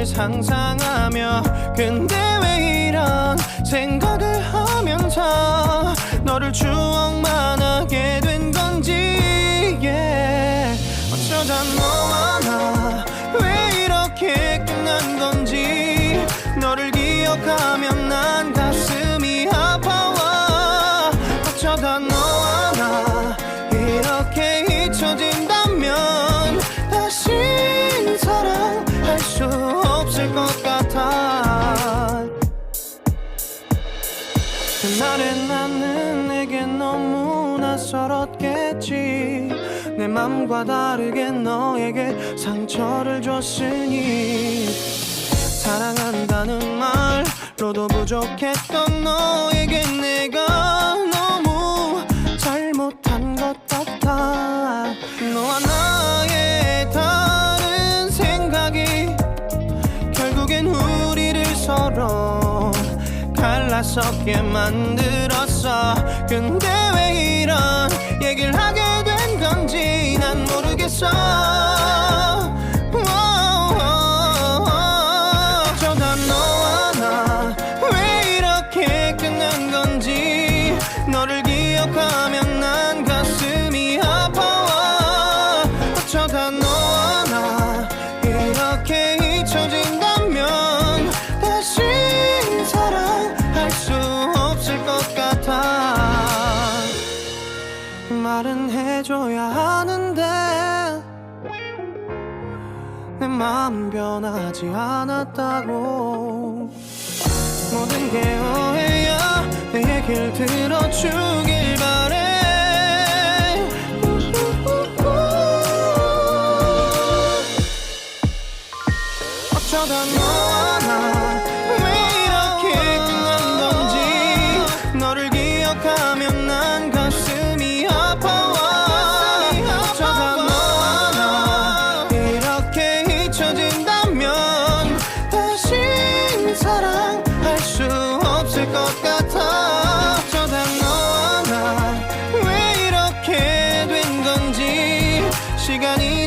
너를 상상하며 근데 왜 이런 생각을 하면서 너를 추억만 하게 된 건지 yeah. 어쩌다 너와 나 왜 이렇게 끝난 건지 그날의 나는 내게 너무 낯설었겠지. 내 맘과 다르게 너에게 상처를 줬으니. 사랑한다는 말로도 부족했던 너에게 내가 갈라서게 만들었어. 근데 왜 이런 얘기를 하게 된 건지 난 모르겠어 말은 해줘야 하는데 내 마음 변하지 않았다고. 모든 게 오해야? 내 얘길 들어주길 바래. 어쩌다 너와 나왜 이렇게 끝난 건지 너를 기억하면 난가 시간이